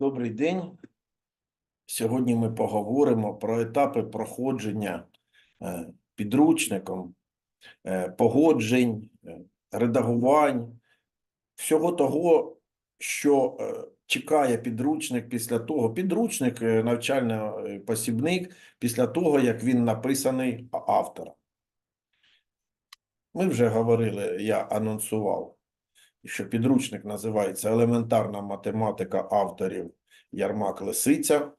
Добрий день. Сьогодні ми поговоримо про етапи проходження е, підручником, е, погоджень, е, редагувань, всього того, що чекає підручник після того, підручник, навчальний посібник, після того, як він написаний автором. Ми вже говорили, я анонсував, що підручник називається Елементарна математика авторів Ярмак Лисиця.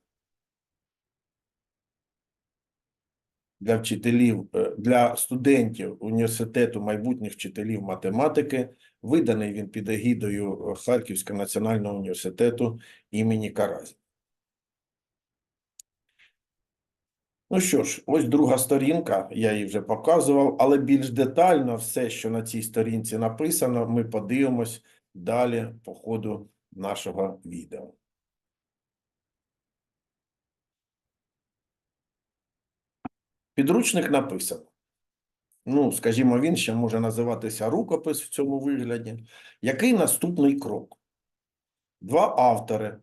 Для вчителів, е, для студентів університету майбутніх вчителів математики. Виданий він під егідою Харківського національного університету імені Каразі. Ну що ж, ось друга сторінка, я її вже показував, але більш детально все, що на цій сторінці написано, ми подивимось далі по ходу нашого відео. Підручник написано. Ну, скажімо, він ще може називатися рукопис в цьому вигляді. Який наступний крок? Два автори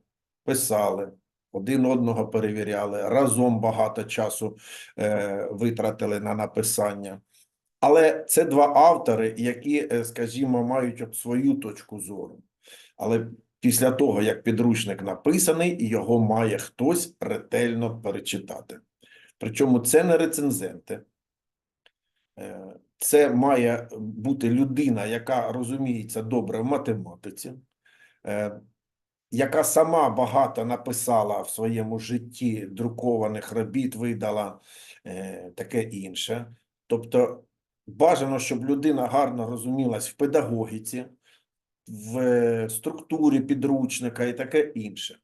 писали, один одного перевіряли, разом багато часу е, витратили на написання. Але це два автори, які, е, скажімо, мають свою точку зору. Але після того, як підручник написаний, його має хтось ретельно перечитати. Причому це не рецензенти. Е, Це має бути людина, яка розуміється добре в математиці, е, яка сама багато написала в своєму житті друкованих робіт, видала е, таке інше. Тобто бажано, щоб людина гарно розумілась в педагогіці, в структурі підручника і таке інше.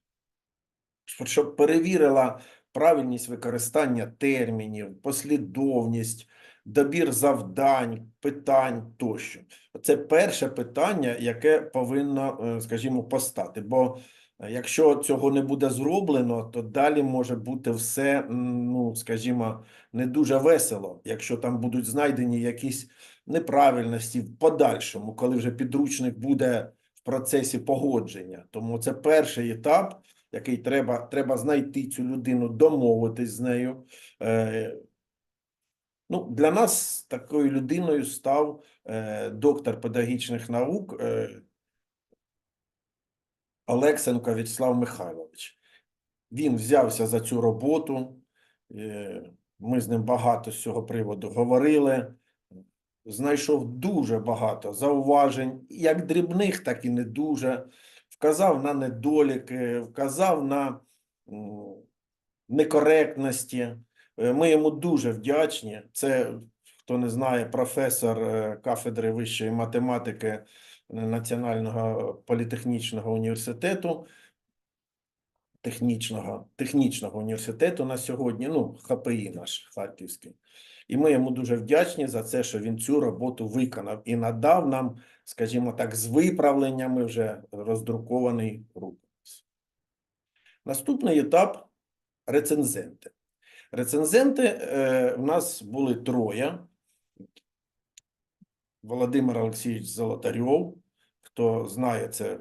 Щоб перевірила правильність використання термінів, послідовність, добір завдань, питань тощо. Це перше питання, яке повинно, е, скажімо, постати. Бо е, якщо цього не буде зроблено, то далі може бути все, ну, скажімо, не дуже весело, якщо там будуть знайдені якісь неправильності в подальшому, коли вже підручник буде в процесі погодження. Тому це перший етап який треба, треба знайти цю людину, домовитись з нею. Е, ну, для нас такою людиною став е, доктор педагогічних наук е, Олексенко Вячеслав Михайлович. Він взявся за цю роботу. Е, ми з ним багато з цього приводу говорили. Знайшов дуже багато зауважень, як дрібних, так і не дуже вказав на недоліки, вказав на некоректності. Е, Ми йому дуже вдячні. Це, хто не знає, професор е, кафедри вищої математики Національного політехнічного університету. Технічного, технічного університету на сьогодні, ну, ХПІ наш Харківський. І ми йому дуже вдячні за це, що він цю роботу виконав і надав нам, скажімо так, з виправленнями вже роздрукований рукопис. Наступний етап рецензенти. Рецензенти е, в нас були троє. Володимир Олексійович Золотарьов, хто знає це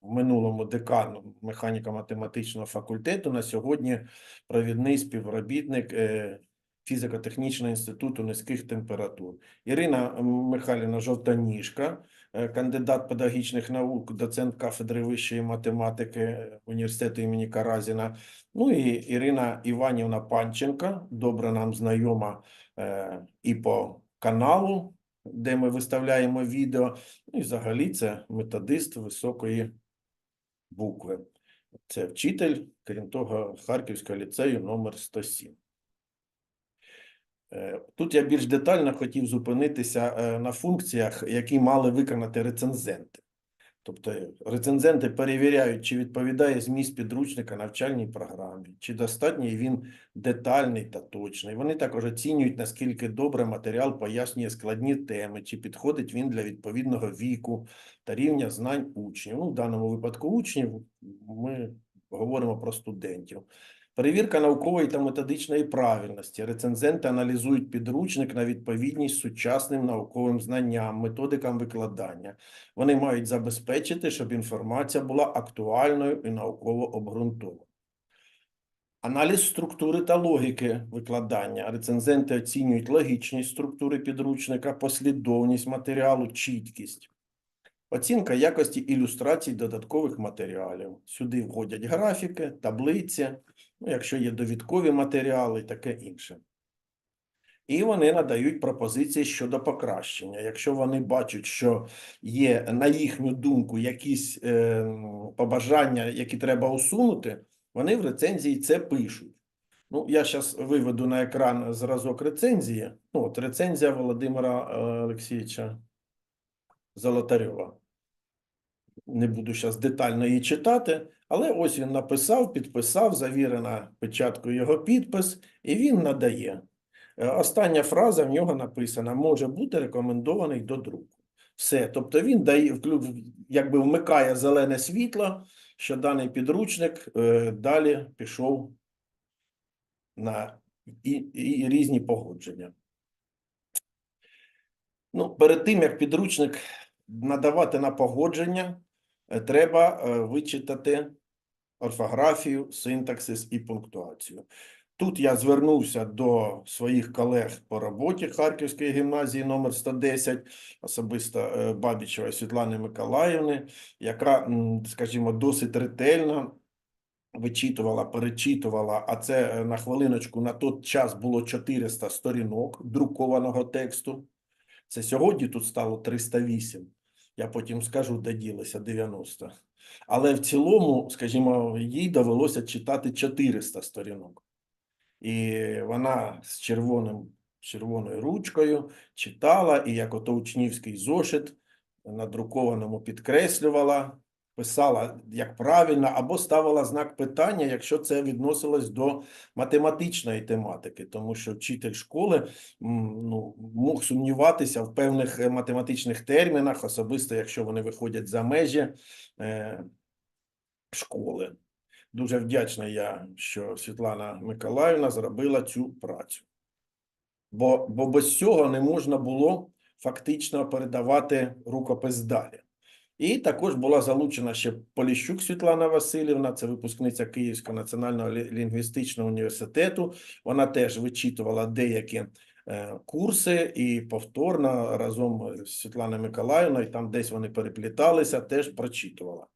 в минулому декан механіко-математичного факультету, на сьогодні провідний співробітник е, фізико-технічного інституту низьких температур. Ірина Михайлівна Жовтаніжка, кандидат педагогічних наук, доцент кафедри вищої математики університету імені Каразіна. Ну і Ірина Іванівна Панченка, добре нам знайома е, і по каналу, де ми виставляємо відео. Ну і взагалі це методист високої букви. Це вчитель, крім того, Харківського ліцею номер 107. Е, Тут я більш детально хотів зупинитися е, на функціях, які мали виконати рецензенти. Тобто рецензенти перевіряють, чи відповідає зміст підручника навчальній програмі, чи достатньо він детальний та точний. Вони також оцінюють, наскільки добре матеріал пояснює складні теми, чи підходить він для відповідного віку та рівня знань учнів. Ну, в даному випадку учнів ми говоримо про студентів. Перевірка наукової та методичної правильності. Рецензенти аналізують підручник на відповідність сучасним науковим знанням, методикам викладання. Вони мають забезпечити, щоб інформація була актуальною і науково обґрунтованою. Аналіз структури та логіки викладання. Рецензенти оцінюють логічність структури підручника, послідовність матеріалу, чіткість. Оцінка якості ілюстрацій додаткових матеріалів. Сюди входять графіки, таблиці, ну, якщо є довідкові матеріали і таке інше. І вони надають пропозиції щодо покращення. Якщо вони бачать, що є, на їхню думку, якісь е, побажання, які треба усунути, вони в рецензії це пишуть. Ну, я зараз виведу на екран зразок рецензії. Ну, от рецензія Володимира е, Олексійовича Золотарьова. Не буду зараз детально її читати, але ось він написав, підписав, завірена печаткою його підпис, і він надає. Е, Остання фраза в нього написана: може бути рекомендований до друку. Все. Тобто він дає, якби вмикає зелене світло, що даний підручник е, далі пішов на і, і різні погодження. Ну, перед тим, як підручник надавати на погодження, треба е, вичитати орфографію, синтаксис і пунктуацію. Тут я звернувся до своїх колег по роботі Харківської гімназії номер 110, особисто е, Бабічевої Світлани Миколаївни, яка, скажімо, досить ретельно вичитувала, перечитувала, а це е, на хвилиночку на той час було 400 сторінок друкованого тексту. Це сьогодні тут стало 308. Я потім скажу, де ділося 90. Але в цілому, скажімо, їй довелося читати 400 сторінок. І вона з червоним, червоною ручкою читала, і як ото учнівський зошит надрукованому підкреслювала, писала як правильно, або ставила знак питання, якщо це відносилось до математичної тематики, тому що вчитель школи ну, мог сумніватися в певних математичних термінах, особисто якщо вони виходять за межі е, школи. Дуже вдячний я, що Світлана Миколаївна зробила цю працю. Бо, бо без цього не можна було фактично передавати рукопис далі. І також була залучена ще Поліщук Світлана Васильівна, це випускниця Київського національного лінгвістичного університету. Вона теж вичитувала деякі е, курси і повторно разом з Світланою Миколаївною, там десь вони перепліталися, теж прочитувала.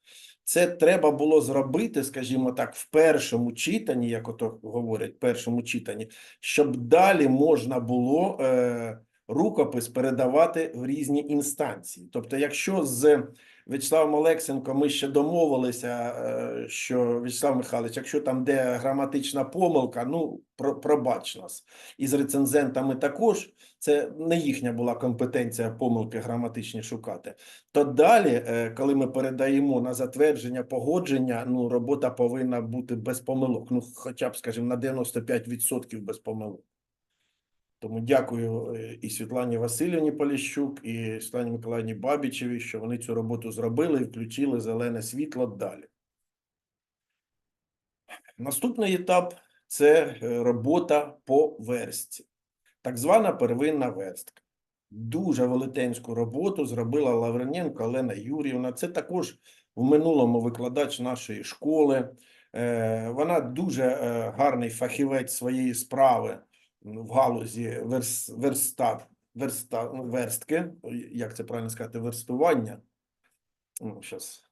Це треба було зробити, скажімо так, в першому читанні, як ото говорять, в першому читанні, щоб далі можна було е, рукопис передавати в різні інстанції. Тобто, якщо з В'ячеславом Олексенко ми ще домовилися, е, що В'ячеслав Михайлович, якщо там де граматична помилка, ну про, пробач нас. І з рецензентами також це не їхня була компетенція помилки граматичні шукати. То далі, е, коли ми передаємо на затвердження погодження, ну робота повинна бути без помилок. Ну, хоча б, скажімо, на 95% без помилок. Тому дякую е, і Світлані Васильівні Поліщук, і Світлані Миколаївні Бабічеві, що вони цю роботу зробили і включили зелене світло далі. Наступний етап це е, робота по верстці, так звана первинна верстка. Дуже велетенську роботу зробила Лаврененко Олена Юріївна. Це також в минулому викладач нашої школи. Е, Вона дуже гарний фахівець своєї справи в галузі верс, верста, верста, ну, верстки, як це правильно сказати, верстування. Ну, щас.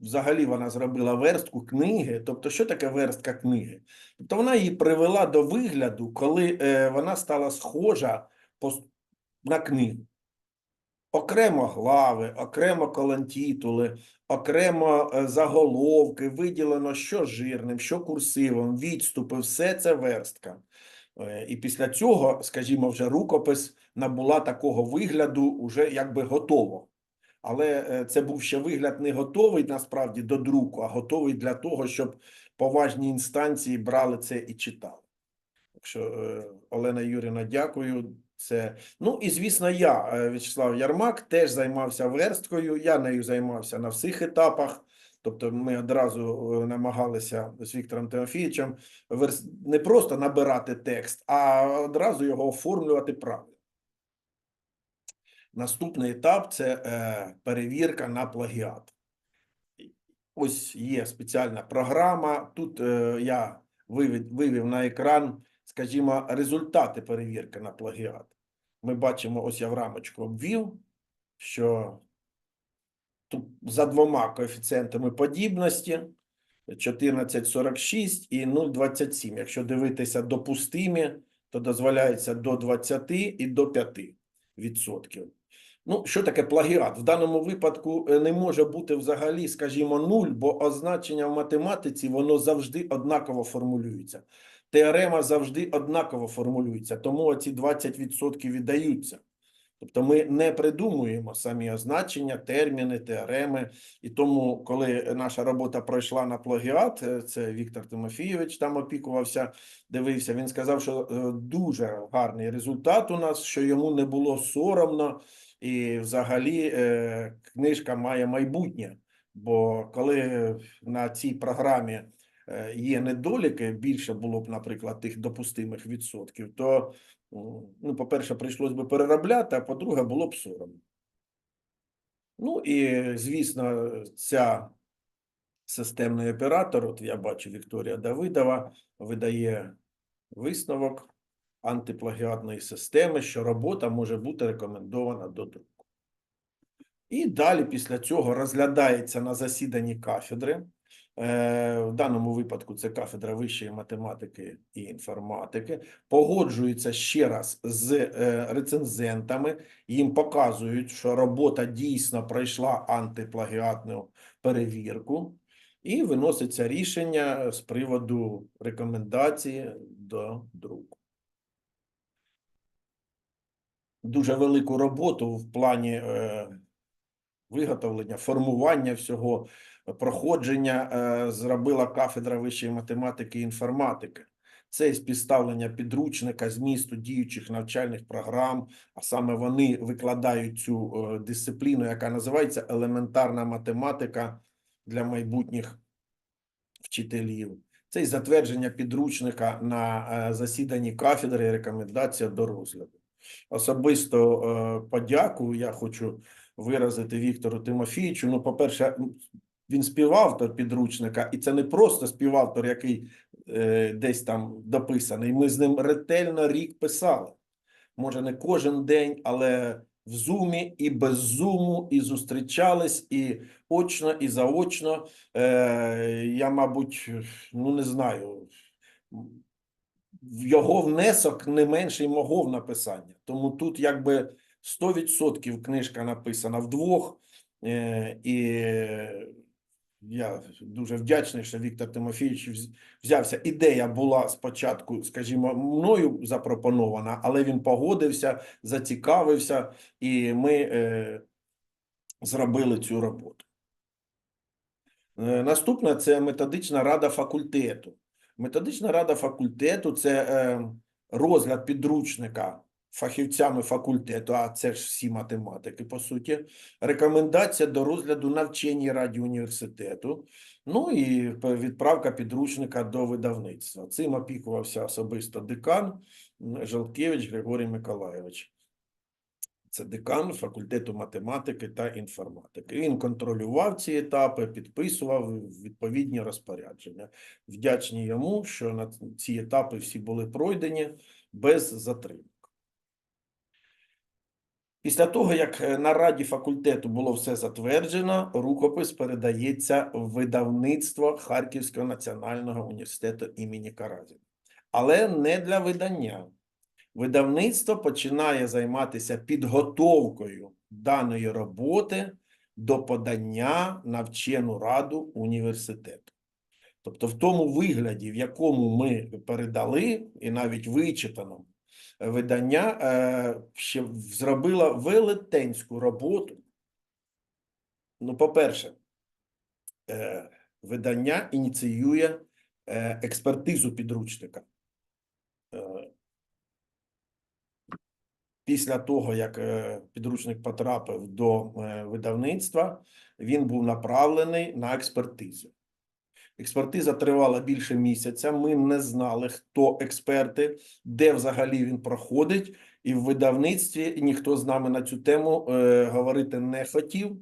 Взагалі вона зробила верстку книги. Тобто, що таке верстка книги? Тобто вона її привела до вигляду, коли е, вона стала схожа по, на книгу. Окремо глави, окремо колонтитули, окремо е, заголовки, виділено що жирним, що курсивом, відступи, все це верстка. Е, І після цього, скажімо, вже рукопис набула такого вигляду, уже якби готово. Але е, це був ще вигляд не готовий насправді до друку, а готовий для того, щоб поважні інстанції брали це і читали. Так що, е, Олена Юрівна, дякую. Це ну і звісно, я, В'ячеслав Ярмак, теж займався версткою. Я нею займався на всіх етапах Тобто ми одразу е, намагалися з Віктором Тимофійовичем не просто набирати текст, а одразу його оформлювати правильно. Наступний етап це е, перевірка на плагіат. Ось є спеціальна програма. Тут е, я вивів, на екран, скажімо, результати перевірки на плагіат. Ми бачимо, ось я в рамочку обвів, що за двома коефіцієнтами подібності 14,46 і 0,27. Якщо дивитися допустимі, то дозволяється до 20 і до 5 відсотків. Ну, що таке плагіат? В даному випадку е, не може бути взагалі, скажімо, нуль, бо означення в математиці воно завжди однаково формулюється. Теорема завжди однаково формулюється, тому оці 20% віддаються. Тобто ми не придумуємо самі означення, терміни, теореми. І тому, коли наша робота пройшла на плагіат, е, це Віктор Тимофійович там опікувався, дивився. Він сказав, що е, дуже гарний результат у нас, що йому не було соромно, і взагалі е, книжка має майбутнє. Бо коли на цій програмі є недоліки, більше було б, наприклад, тих допустимих відсотків, то, ну, по-перше, прийшлось би переробляти, а по-друге, було б соромно. Ну і, звісно, ця системний оператор, от я бачу, Вікторія Давидова видає висновок антиплагіатної системи, що робота може бути рекомендована до друку. І далі після цього розглядається на засіданні кафедри. Е, В даному випадку це кафедра вищої математики і інформатики. Погоджується ще раз з е, рецензентами. Їм показують, що робота дійсно пройшла антиплагіатну перевірку, і виноситься рішення з приводу рекомендації до друку. Дуже велику роботу в плані е, виготовлення, формування всього, проходження е, зробила кафедра вищої математики і інформатики. Це і співставлення підручника змісту діючих навчальних програм, а саме вони викладають цю е, дисципліну, яка називається елементарна математика для майбутніх вчителів. Це і затвердження підручника на е, засіданні кафедри і рекомендація до розгляду. Особисто е, подяку я хочу виразити Віктору Тимофійовичу. Ну, по-перше, він співавтор підручника, і це не просто співавтор, який е, десь там дописаний. Ми з ним ретельно рік писали. Може, не кожен день, але в зумі і без зуму, і зустрічались, і очно, і заочно. Е, я, мабуть, ну не знаю. Його внесок не менший мого в написання. Тому тут якби 100% книжка написана вдвох. Е, і я дуже вдячний, що Віктор Тимофійович взявся. Ідея була спочатку, скажімо, мною запропонована, але він погодився, зацікавився, і ми е, зробили цю роботу. Е, Наступна це методична рада факультету. Методична рада факультету це е, розгляд підручника фахівцями факультету, а це ж всі математики, по суті. Рекомендація до розгляду на вченій раді університету. Ну і відправка підручника до видавництва. Цим опікувався особисто декан м, Желкевич Григорій Миколайович. Це декан факультету математики та інформатики. Він контролював ці етапи, підписував відповідні розпорядження. Вдячні йому, що на ці етапи всі були пройдені без затримок. Після того, як е, на раді факультету було все затверджено, рукопис передається в видавництво Харківського національного університету імені Каразіна. Але не для видання. Видавництво починає займатися підготовкою даної роботи до подання на вчену раду університету. Тобто, в тому вигляді, в якому ми передали, і навіть вичитаному, видання е, ще зробило велетенську роботу. Ну, по-перше, е, видання ініціює е, експертизу підручника. Після того, як підручник потрапив до видавництва, він був направлений на експертизу. Експертиза тривала більше місяця. Ми не знали, хто експерти, де взагалі він проходить, і в видавництві ніхто з нами на цю тему е, говорити не хотів.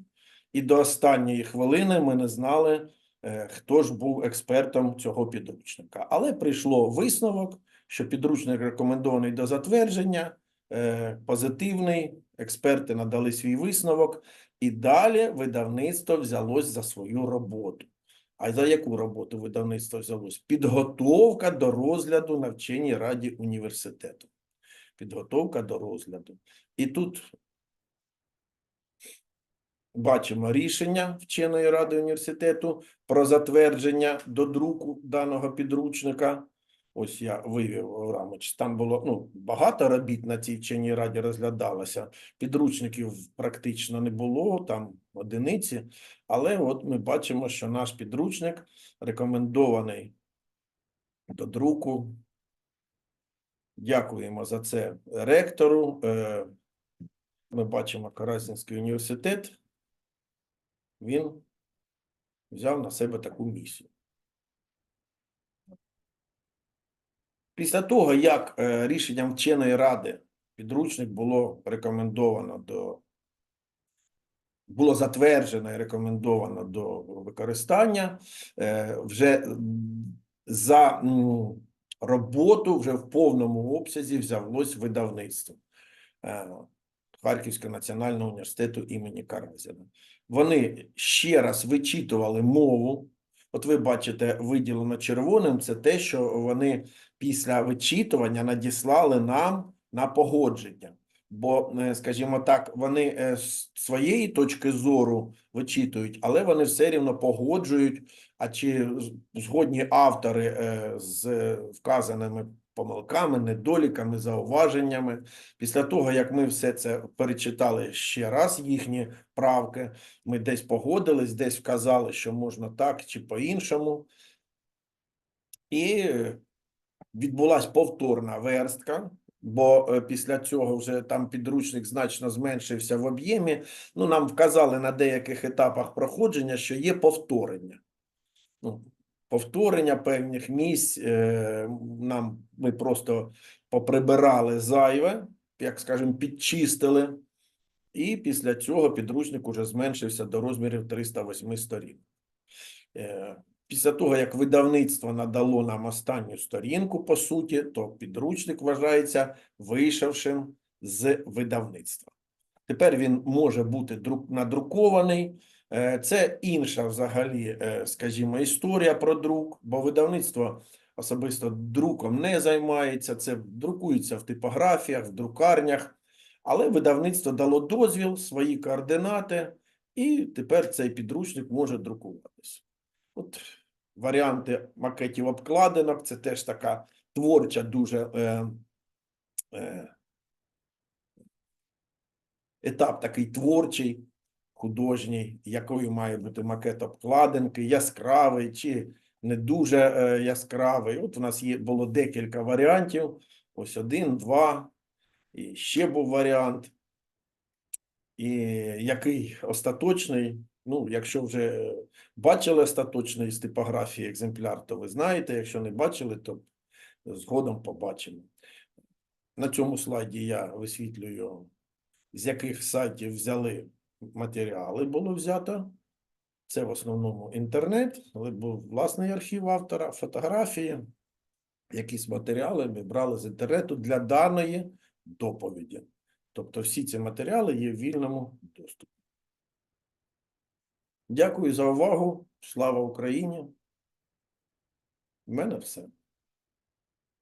І до останньої хвилини ми не знали, е, хто ж був експертом цього підручника. Але прийшло висновок, що підручник рекомендований до затвердження, е, позитивний. Експерти надали свій висновок, і далі видавництво взялось за свою роботу. А за яку роботу видавництво взялось? Підготовка до розгляду на вченій раді університету. Підготовка до розгляду. І тут бачимо рішення вченої ради університету про затвердження до друку даного підручника. Ось я вивів рамоч. Там було ну, багато робіт на цій вченій раді розглядалося. Підручників практично не було, там одиниці. Але от ми бачимо, що наш підручник рекомендований до друку. Дякуємо за це ректору. Е, Ми бачимо Карасінський університет. Він взяв на себе таку місію. Після того, як е, рішенням вченої ради підручник було рекомендовано до було затверджено і рекомендовано до використання, е, вже за роботу вже в повному обсязі взялось видавництво е, Харківського національного університету імені Каразіна. Вони ще раз вичитували мову. От ви бачите, виділено червоним, це те, що вони після вичитування надіслали нам на погодження. Бо, е, скажімо так, вони е, з своєї точки зору вичитують, але вони все рівно погоджують, а чи згодні автори е, з вказаними помилками, недоліками, зауваженнями. Після того, як ми все це перечитали ще раз, їхні правки, ми десь погодились, десь вказали, що можна так чи по-іншому. І відбулась повторна верстка, бо е, після цього вже там підручник значно зменшився в об'ємі. Ну, нам вказали на деяких етапах проходження, що є повторення. Ну, повторення певних місць. е, Нам ми просто поприбирали зайве, як скажемо, підчистили. І після цього підручник уже зменшився до розмірів 308 сторін. Е, Після того, як видавництво надало нам останню сторінку, по суті, то підручник вважається вийшовшим з видавництва. Тепер він може бути надрукований. Е, Це інша взагалі, е, скажімо, історія про друк, бо видавництво особисто друком не займається. Це друкується в типографіях, в друкарнях. Але видавництво дало дозвіл, свої координати, і тепер цей підручник може друкуватися. От варіанти макетів обкладинок це теж така творча, дуже е, е, етап такий творчий, художній, якою має бути макет обкладинки, яскравий чи не дуже е, яскравий. От у нас є було декілька варіантів. Ось один, два, і ще був варіант. І який остаточний, ну, якщо вже бачили остаточний з типографії екземпляр, то ви знаєте. Якщо не бачили, то згодом побачимо. На цьому слайді я висвітлюю, з яких сайтів взяли матеріали, було взято. Це в основному інтернет, але був власний архів автора, фотографії, якісь матеріали ми брали з інтернету для даної доповіді. Тобто всі ці матеріали є в вільному доступі. Дякую за увагу. Слава Україні. У мене все.